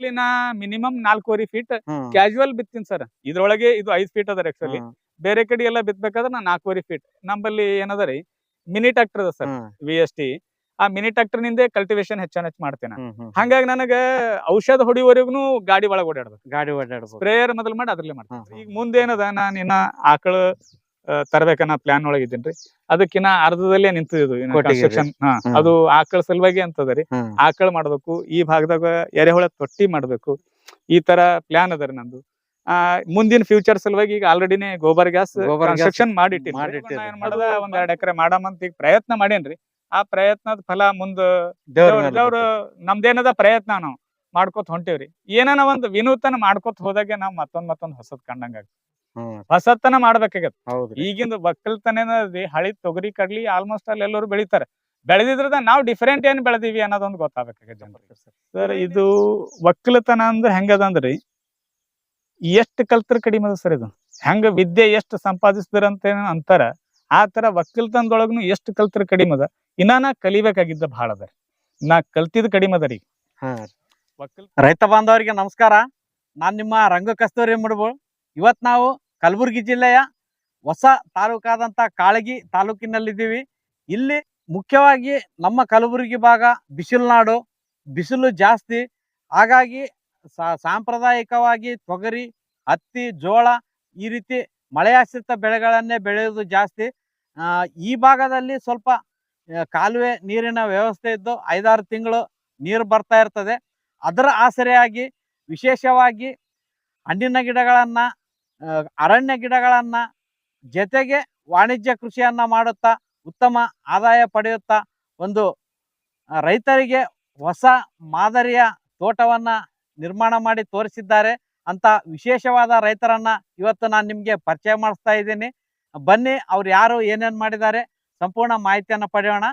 ಇಲ್ಲಿ ನಾ ಮಿನಿಮಮ್ ನಾಲ್ಕೂವರೆ ಫೀಟ್. ಕ್ಯಾಶುವಲ್ ಬಿತ್ತೀನಿ ಸರ್ ಇದ್ರೊಳಗೆ ಇದು ಐದ್ ಫೀಟ್ ಅದ ಆಕ್ಚುಲಿ ಬೇರೆ ಕಡೆ ಎಲ್ಲ ಬಿತ್ಬೇಕಾದ್ರೆ ನಾ ನಾಲ್ಕೂವರೆ ಫೀಟ್ ನಮ್ಮಲ್ಲಿ ಏನದ ರೀ ಮಿನಿ ಟ್ರಾಕ್ಟರ್ ಅದ ಸರ್. ವಿ ಎಸ್ ಟಿ ಆ ಮಿನಿ ಟ್ರಾಕ್ಟರ್ ನಿಂದೆ ಕಲ್ಟಿವೇಶನ್ ಹೆಚ್ಚಾನ ಹೆಚ್ಚು ಮಾಡ್ತೇನೆ. ಹಂಗಾಗಿ ನನಗ ಔಷಧ ಹೊಡಿಯುವವರೆಗೂ ಗಾಡಿ ಒಳಗೆ ಓಡಾಡ್ಬೇಕು. ಗಾಡಿ ಓಡಾಡ್ಬೇಕು ಸ್ಪ್ರೇಯರ್ ಮೊದಲು ಮಾಡಿ ಅದ್ರಲ್ಲೇ ಮಾಡ್ತೇನೆ. ಈಗ ಈಗ ಮುಂದೇನದ ನಾನು ಇನ್ನ ಆಕಳ ತರಬೇಕನ್ನ ಪ್ಲಾನ್ ಒಳಗೆ ಇದ್ದೀನಿ ಅದಕ್ಕಿನ್ನ ಅರ್ಧದಲ್ಲೇ ನಿಂತಿದ್ದು ಕನ್ಸ್ಟ್ರಕ್ಷನ್. ಅದು ಆಕಳ ಸಲುವಾಗಿ ಅಂತದ ರೀ. ಆಕಳ ಮಾಡ್ಬೇಕು ಈ ಭಾಗದಾಗ ಎರೆಹುಳ ತೊಟ್ಟಿ ಮಾಡ್ಬೇಕು. ಈ ತರ ಪ್ಲಾನ್ ಅದರಿ ನಂದು. ಆ ಮುಂದಿನ ಫ್ಯೂಚರ್ ಸಲುವಾಗಿ ಈಗ ಆಲ್ರೆಡಿನೇ ಗೋಬರ್ ಗ್ಯಾಸ್ ಕನ್ಸ್ಟ್ರಕ್ಷನ್ ಮಾಡಿಟ್ಟಿನಿ. ಏನ್ ಮಾಡದ ಒಂದ್ ಎರಡ್ ಎಕರೆ ಮಾಡಮಂತ ಈಗ ಪ್ರಯತ್ನ ಮಾಡೇನ್ರಿ ಆ ಪ್ರಯತ್ನದ ಫಲ ಮುಂದ ದೇವ್ರ ನಮ್ದೇನದ ಪ್ರಯತ್ನ ನಾವು ಮಾಡ್ಕೋತ ಹೊಂಟೇವ್ರಿ. ಏನಾನ ಒಂದ್ ವಿನೂತನ ಮಾಡ್ಕೋತ ಹೋದಾಗೆ ನಾವ್ ಮತ್ತೊಂದ್ ಮತ್ತೊಂದ್ ಹೊಸದ್ ಕಂಡಂಗ. ಹೊಸತನ ಮಾಡ್ಬೇಕಾಗತ್ತ. ಹೌದು ಈಗಿಂದ ಒಕ್ಕಲ್ತನ ಹಳಿ ತೊಗರಿ ಕಡ್ಲಿ ಆಲ್ಮೋಸ್ಟ್ ಅಲ್ಲಿ ಎಲ್ಲರೂ ಬೆಳಿತಾರ. ಬೆಳೆದಿದ್ರದ ನಾವು ಡಿಫರೆಂಟ್ ಏನ್ ಬೆಳೆದಿವಿ ಅನ್ನೋದೊಂದು ಗೊತ್ತಾಗಬೇಕಾಗ ಜನರಿಗೆ. ಸರ್. ಇದು ಒಕ್ಕಲತನ ಅಂದ್ರೆ ಹೆಂಗದ ಅಂದ್ರಿ ಎಷ್ಟ್ ಕಲ್ತರ ಕಡಿಮೆ ಅದ ಸರ್ ಇದು? ಹೆಂಗ ವಿದ್ಯೆ ಎಷ್ಟು ಸಂಪಾದಿಸಿದ್ರ ಅಂತ ಏನ್ ಅಂತಾರ ಆ ತರ ಒಕ್ಕಲ್ತನದೊಳಗನು ಎಷ್ಟು ಕಲ್ತರ ಕಡಿಮೆ ಅದ? ಇನ್ನ ನಾ ಕಲಿಬೇಕಾಗಿದ್ದ ಬಹಳ ಅದ ನಾ ಕಲ್ತಿದ್ ಕಡಿಮೆ ಅದ ರೀ. ಹಾ ರೈತ ಬಾಂಧವರಿಗೆ ನಮಸ್ಕಾರ. ನಾನ್ ನಿಮ್ಮ ರಂಗ ಕಸ್ತೂರಿ ಮುಡ್ಬೋಳ್ ಇವತ್ ನಾವು ಕಲಬುರಗಿ ಜಿಲ್ಲೆಯ ಹೊಸ ತಾಲೂಕಾದಂತ ಕಾಳಗಿ ತಾಲೂಕಿನಲ್ಲಿದ್ದೀವಿ. ಇಲ್ಲಿ ಮುಖ್ಯವಾಗಿ ನಮ್ಮ ಕಲಬುರಗಿ ಭಾಗ ಬಿಸಿಲು ನಾಡು ಬಿಸಿಲು ಜಾಸ್ತಿ. ಹಾಗಾಗಿ ಸಾಂಪ್ರದಾಯಿಕವಾಗಿ ತೊಗರಿ, ಹತ್ತಿ, ಜೋಳ ಈ ರೀತಿ ಮಳೆಯಾಶ್ರಿತ ಬೆಳೆಗಳನ್ನೇ ಬೆಳೆಯೋದು ಜಾಸ್ತಿ. ಈ ಭಾಗದಲ್ಲಿ ಸ್ವಲ್ಪ ಕಾಲುವೆ ನೀರಿನ ವ್ಯವಸ್ಥೆ ಇದ್ದು ಐದಾರು ತಿಂಗಳು ನೀರು ಬರ್ತಾ ಇರ್ತದೆ. ಅದರ ಆಸರೆಯಾಗಿ ವಿಶೇಷವಾಗಿ ಹಣ್ಣಿನ ಗಿಡಗಳನ್ನ ಅರಣ್ಯ ಗಿಡಗಳನ್ನ ಜೊತೆಗೆ ವಾಣಿಜ್ಯ ಕೃಷಿಯನ್ನ ಮಾಡುತ್ತಾ ಉತ್ತಮ ಆದಾಯ ಪಡೆಯುತ್ತಾ ಒಂದು ರೈತರಿಗೆ ಹೊಸ ಮಾದರಿಯ ತೋಟವನ್ನ ನಿರ್ಮಾಣ ಮಾಡಿ ತೋರಿಸಿದ್ದಾರೆ ಅಂತ ವಿಶೇಷವಾದ ರೈತರನ್ನ ಇವತ್ತು ನಾನು ನಿಮ್ಗೆ ಪರಿಚಯ ಮಾಡಿಸ್ತಾ ಇದ್ದೀನಿ. ಬನ್ನಿ ಅವ್ರು ಯಾರು ಏನೇನ್ ಮಾಡಿದ್ದಾರೆ ಸಂಪೂರ್ಣ ಮಾಹಿತಿಯನ್ನ ಪಡೆಯೋಣ.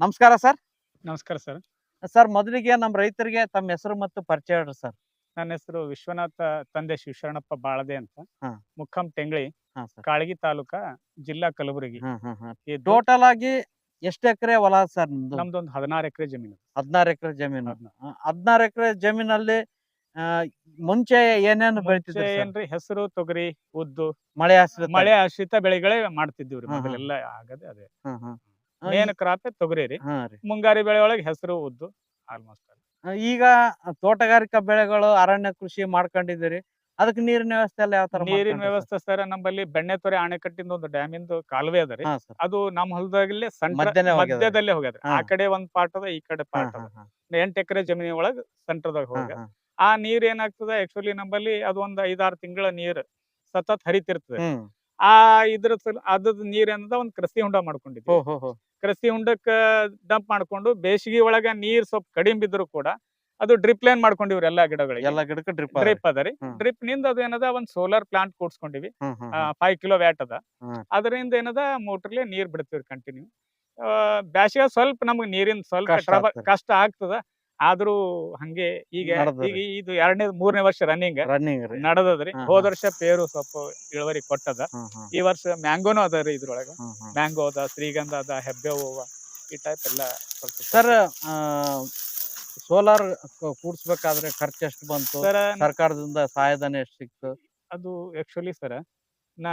ನಮಸ್ಕಾರ ಸರ್. ನಮಸ್ಕಾರ ಸರ್. ಸರ್ ಮೊದಲಿಗೆ ನಮ್ಮ ರೈತರಿಗೆ ತಮ್ಮ ಹೆಸರು ಮತ್ತು ಪರಿಚಯ ಸರ್. ನನ್ನ ಹೆಸರು ವಿಶ್ವನಾಥ ತಂದೆ ಶಿವಶರಣಪ್ಪ ಬಾಳದೆ ಅಂತ. ಹಾ. ಮುಖಂ ತೆಂಗಳಿ ಹಾ ಕಾಳಗಿ ತಾಲೂಕಾ ಜಿಲ್ಲಾ ಕಲಬುರಗಿ. ಇದು ಟೋಟಲ್ ಆಗಿ ಎಷ್ಟು ಎಕರೆ ಹೊಲ ಸರ್ ನಿಮ್ದು? ನಮ್ದೊಂದು ಹದಿನಾರು ಎಕರೆ ಜಮೀನು ಹದಿನಾರು ಎಕರೆ ಜಮೀನು. ಹದ್ನಾರು. ಹದಿನಾರು ಎಕರೆ ಜಮೀನಲ್ಲಿ ಆ, ಮುಂಚೆ ಏನೇನು ಮುಂಚೆ ಬೆಳಿತಿದ್ರಿ? ಏನ್ರಿ ಹೆಸರು ತೊಗರಿ ಉದ್ದು ಮಳೆ ಆಶ್ರಿತ. ಮಳೆ ಆಶ್ರಿತ ಬೆಳೆಗಳೇ ಮಾಡ್ತಿದ್ವಿ ಹಾ, ಹಾ. ಮೊದಲೆಲ್ಲ ಆಗದೆ ಅದೇ. ಮೇನ್ ಕ್ರಾಪ್ ತೊಗರಿ ರೀ. ಹಾ ರೀ. ಮುಂಗಾರಿ ಬೆಳೆ ಒಳಗೆ ಹೆಸರು ಉದ್ದು ಆಲ್ಮೋಸ್ಟ್ ಆ, ಈಗ ತೋಟಗಾರಿಕಾ ಬೆಳೆಗಳು ಅರಣ್ಯ ಕೃಷಿ ಮಾಡ್ಕೊಂಡಿದ್ದೀರಿ. ಅದಕ್ಕೆ ನೀರಿನ ವ್ಯವಸ್ಥೆ ಎಲ್ಲ ಯಾವ ತರ ನೀರಿನ ವ್ಯವಸ್ಥೆ ಸರ್ ನಮ್ಮಲ್ಲಿ ಬೆಣ್ಣೆತೊರೆ ಅಣೆಕಟ್ಟಿಂದ ಒಂದು ಡ್ಯಾಮಿಂದು ಕಾಲುವೆ ಅದ ರೀ. ಅದು ನಮ್ಮ ಹೊಲದಾಗಲ್ಲಿ ಸಣ್ಣ ಮಧ್ಯದಲ್ಲೇ ಹೋಗ್ಯದ. ಆ ಕಡೆ ಒಂದ್ ಪಾರ್ಟ್ ಅದ ಈ ಕಡೆ ಪಾರ್ಟ್ ಅದ. ಎಂಟ್ ಎಕರೆ ಜಮೀನಿ ಒಳಗ್ ಸೆಂಟರ್ದಾಗ ಹೋಗ ಆ ನೀರ್ ಏನಾಗ್ತದ ಆಕ್ಚುಲಿ ನಮ್ಮಲ್ಲಿ ಅದು ಒಂದ್ ಐದಾರು ತಿಂಗಳ ನೀರ್ ಸತತ್ ಹರಿತಿರ್ತದೆ. ಆ ಇದ್ರ ಸಲ ಅದ್ರದ್ ನೀರ್ ಏನದ ಒಂದ್ ಕೃಷಿ ಹೊಂಡ ಮಾಡ್ಕೊಂಡಿದ್ವಿ. ಕ್ರಸ್ತಿ ಹೊಂಡಕ್ಕ ಡಂಪ್ ಮಾಡ್ಕೊಂಡು ಬೇಸಿಗೆ ಒಳಗ ನೀರ್ ಸ್ವಲ್ಪ ಕಡಿಮೆ ಬಿದ್ರು ಕೂಡ ಅದು ಡ್ರಿಪ್ ಲೈನ್ ಮಾಡ್ಕೊಂಡಿವ್ರಿ ಎಲ್ಲಾ ಗಿಡಗಳಿಗೆ. ಎಲ್ಲಾ ಗಿಡಕ್ಕೆ ಡ್ರಿಪ್ ಡ್ರಿಪ್ ಅದ ಡ್ರಿಪ್ನಿಂದ ಅದು ಏನದ ಒಂದ್ ಸೋಲಾರ್ ಪ್ಲಾಂಟ್ ಕೂಡ್ಸ್ಕೊಂಡಿವಿ. ಫೈವ್ ಕಿಲೋ ವ್ಯಾಟ್ ಅದ. ಅದರಿಂದ ಏನದ ಮೋಟರ್ಲೆ ನೀರ್ ಬಿಡ್ತೀವಿ ಕಂಟಿನ್ಯೂ ಬ್ಯಾಸಿಗೆ ಸ್ವಲ್ಪ ನಮ್ಗೆ ನೀರಿನ ಸ್ವಲ್ಪ ಕಷ್ಟ ಆಗ್ತದೆ. ಆದ್ರೂ ಹಂಗೆ ಈಗ ಇದು ಎರಡನೇ ಮೂರನೇ ವರ್ಷ ರನ್ನಿಂಗ್ ರನ್ನಿಂಗ್ ರೀ. ನಡದದ್ರಿ. ಹಾ, ಹೋದ ಹಾ. ವರ್ಷ ಪೇರು ಸ್ವಲ್ಪ ಇಳುವರಿ ಕೊಟ್ಟದ. ಹ್ಮ್ ಹ್ಮ್ ಈ ವರ್ಷ ಮ್ಯಾಂಗೋನು ಅದ ರೀ ಇದ್ರೊಳಗ. ಹ್ಮ್ ಹ್ಮ್ ಮ್ಯಾಂಗೋ ಅದ ಶ್ರೀಗಂಧ ಅದ ಹೆಬ್ಬೆ ಹೂವ ಈ ಟೈಪ್ ಎಲ್ಲ ಸ್ವಲ್ಪ ಸರ್ ಸೋಲಾರ್ ಕೂಡ್ಸ್ಬೇಕಾದ್ರೆ ಖರ್ಚು ಎಷ್ಟು ಬಂತು? ಸರ್ ಸರ್ಕಾರದಿಂದ ಸಹಾಯಧನ ಎಷ್ಟು ಸಿಕ್ತು? ಅದು ಆಕ್ಚುಲಿ ಸರ್ ನಾ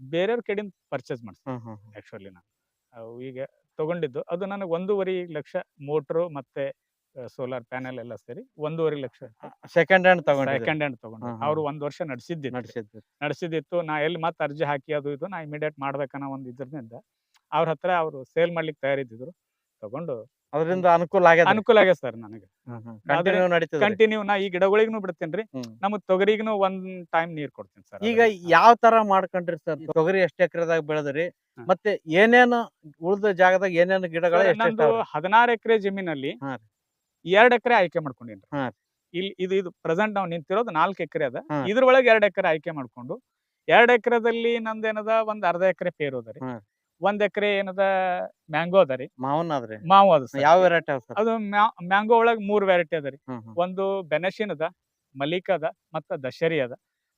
ಬೇರೆಯವ್ರ ಕಡೆಯಿಂದ ಪರ್ಚೇಸ್ ಮಾಡ್ತೀನಿ ಹ್ಮ್ ಹ್ಮ್ ಆಕ್ಚುಲಿ ನಾನು. ಅವು ಈಗ ತಗೊಂಡಿದ್ದು. ಅದು ನನಗೆ ಒಂದೂವರೆ ಲಕ್ಷ ಮೋಟ್ರು ಮತ್ತೆ ಸೋಲಾರ್ ಪ್ಯಾನೆಲ್ ಎಲ್ಲ ಸೇರಿ ಒಂದೂವರೆ ಲಕ್ಷ ಸೆಕೆಂಡ್ ಹ್ಯಾಂಡ್ ತಗೊಂಡ್ ಸೆಕೆಂಡ್ ಹ್ಯಾಂಡ್ ತಗೊಂಡು ಅವರು ಒಂದ್ ವರ್ಷ ನಡೆಸಿದ್ದಿ ನಡೆಸಿದ್ದು ನಡೆಸಿದಿತ್ತು ನಾ ಎಲ್ಲಿ ಮತ್ತೆ ಅರ್ಜಿ ಹಾಕಿ ಅದು ಇದು ನಾ ಇಮಿಡಿಯೇಟ್ ಮಾಡ್ಬೇಕನ್ನೋ ಒಂದು ಇದ್ರಿಂದ ಅವ್ರ ಹತ್ರ ಅವರು ಸೇಲ್ ಮಾಡ್ಲಿಕ್ಕೆ ತಯಾರಿದ್ದಿದ್ರು. ತಗೊಂಡು ಅದರಿಂದ ಅನುಕೂಲ ಆಗ್ಯದ ಅನುಕೂಲ ಆಗ್ಯದ ಸರ್ ನನಗೆ. ಕಂಟಿನ್ಯೂ ನಾ ಈ ಗಿಡಗಳಿಗೂ ಬಿಡ್ತೀನಿ ರೀ ಹ್ಮ್. ನಮಗ್ ತೊಗರಿಗೂ ಒಂದ್ ಟೈಮ್ ನೀರ್ ಕೊಡ್ತೀನಿ ಸರ್. ಈಗ ಯಾವ ತರ ಮಾಡ್ಕೊಂಡ್ರಿ ಸರ್? ತೊಗರಿ ಎಷ್ಟ್ ಎಕರೆದಾಗ ಬೆಳೆದ್ರಿ. ಮತ್ತೆ ಏನೇನು ಉಳಿದ ಜಾಗದಾಗ ಏನೇನು ಗಿಡಗಳು ಹದಿನಾರು ಎಕರೆ ಜಮೀನಲ್ಲಿ ಎರಡ್ ಎಕರೆ ಆಯ್ಕೆ ಮಾಡ್ಕೊಂಡಿನ್ರಿ ಹಾ. ಇಲ್ಲಿ ಇದು ಇದು ಪ್ರೆಸೆಂಟ್ ನಾವು ನಿಂತಿರೋದು ನಾಲ್ಕು ಎಕರೆ ಅದ ಹಾ. ಇದ್ರೊಳಗೆ ಎರಡ್ ಎಕರೆ ಆಯ್ಕೆ ಮಾಡ್ಕೊಂಡು ಎರಡ್ ಎಕರೆದಲ್ಲಿ ನಂದೇನದ ಒಂದ್ ಅರ್ಧ ಎಕರೆ ಪೇರು ಅದರಿ ಹಾ. ಒಂದ್ ಎಕರೆ ಏನದ ಮ್ಯಾಂಗೋ ಅದರಿ ಮಾವನ್ ಅದ್ರಿ ಮಾವು ಅದ sir. ಯಾವ ವೆರೈಟಿ ಅವ ಸರ್ ಅದು ಮ್ಯಾಂಗೋ ಒಳಗ್ ಮೂರ್ ವೆರೈಟಿ ಅದ ರೀ ಹ್ಮ್ ಹ್ಮ್. ಒಂದು ಬೆನಶಿನ್ ಅದ ಮಲಿಕ ಅದ ಮತ್ತ ದಶರಿ ಅದ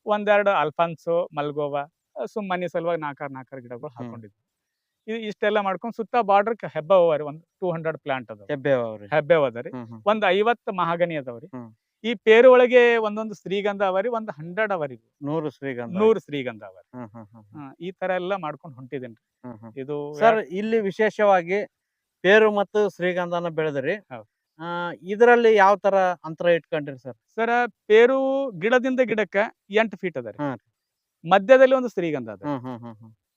ಒಂದೆರಡು ಅಲ್ಫಾನ್ಸೋ ಮಲ್ಗೋವಾ ಸುಮ್ಮನೆ ಸಲುವಾಗಿ ನಾಲ್ಕಾರು ನಾಲ್ಕಾರು ಗಿಡಗಳು ಹಾಕೊಂಡಿದ್ವಿ ಇದು ಇಷ್ಟೆಲ್ಲ ಮಾಡ್ಕೊಂಡು ಸುತ್ತ ಬಾರ್ಡರ್ ಹೆಬ್ಬ ಅವರಿ ಒಂದ್ ಟೂ ಹಂಡ್ರೆಡ್ ಪ್ಲಾಂಟ್ ಅದ ಹೆಬ್ಬೆ ಅವ್ರಿ ಹೆಬ್ಬೆ ಅದ ರೀ ಹ್ಮ್ ಹ್ಮ್. ಒಂದ್ ಐವತ್ ಮಹಾಗನಿ ಅದಾವ್ರಿ. ಈ ಪೇರು ಒಳಗೆ ಒಂದೊಂದು ಶ್ರೀಗಂಧ ಅವರಿ ಒಂದ್ ಹಂಡ್ರೆಡ್ ಅವರಿ ನೂರು ಶ್ರೀಗಂಧ ನೂರು ಶ್ರೀಗಂಧ ಅವರಿ. ಈ ತರ ಎಲ್ಲ ಮಾಡ್ಕೊಂಡು ಹೊಂಟಿದೇನ್ರಿ. ಇದು ಸರ್ ಇಲ್ಲಿ ವಿಶೇಷವಾಗಿ ಪೇರು ಮತ್ತು ಶ್ರೀಗಂಧನ ಬೆಳೆದ್ರಿ. ಇದರಲ್ಲಿ ಯಾವ ತರ ಅಂತರ ಇಟ್ಕೊಂಡ್ರಿ ಸರ್? ಸರ್ ಪೇರು ಗಿಡದಿಂದ ಗಿಡಕ್ಕೆ ಎಂಟು ಫೀಟ್ ಅದರಿ ಮಧ್ಯದಲ್ಲಿ ಒಂದು ಶ್ರೀಗಂಧ ಅದ.